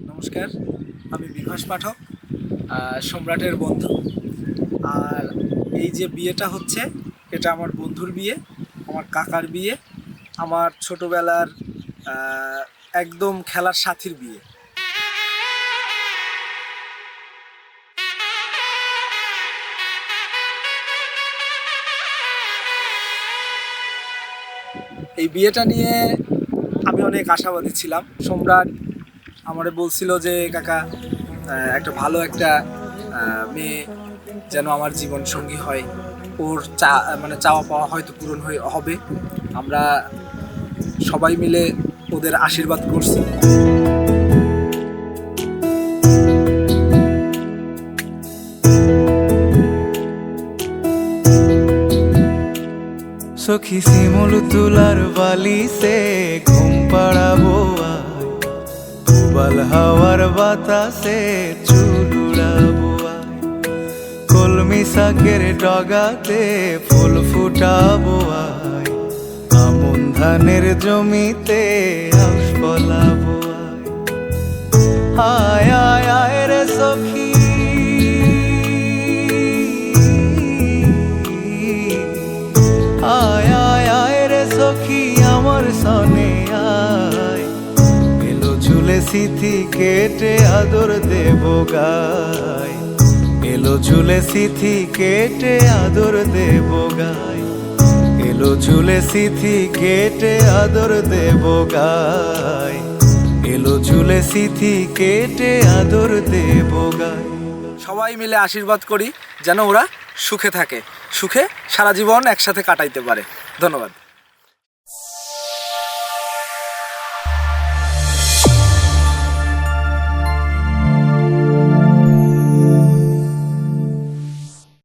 নমস্কার, আমি বিভাস পাঠক সম্রাটের বন্ধু। আর এই যে বিয়েটা হচ্ছে, এটা আমার বন্ধুর বিয়ে, আমার কাকার বিয়ে, আমার ছোটবেলার একদম খেলার সাথীর বিয়ে। এই বিয়েটা নিয়ে আমি অনেক আশাবাদী ছিলাম। সম্রাট আমারে বলছিল যে, কাকা একটা ভালো একটা মেয়ে যেন আমার জীবন সঙ্গী হয়। ওর চা মানে চাওয়া পাওয়া হয়তো পূরণ হয়ে, হবে। আমরা সবাই মিলে ওদের আশীর্বাদ করছি। সখী শিমুল তুলার বালিসে দুবাল হাওয়ার বাতাসে চুলুড়াবো কলমি শাকের ডগাতে ফুল ফুটাবো আমন ধানের জমিতে ফলাবো আয় আয় আয় রে সখী। আয় আয় আয় রে সখী, আমার সনে সিথি কেটে আদর দেব গায় এলো ঝুলে সিথি কেটে আদর দেব গায় এলো ঝুলে সিথি কেটে আদর দেব গায় এলো ঝুলে সিথি কেটে আদর দেব গায় সবাই মিলে আশীর্বাদ করি যেন ওরা সুখে থাকে। সুখে সারা জীবন একসাথে কাটাইতে পারে। ধন্যবাদ।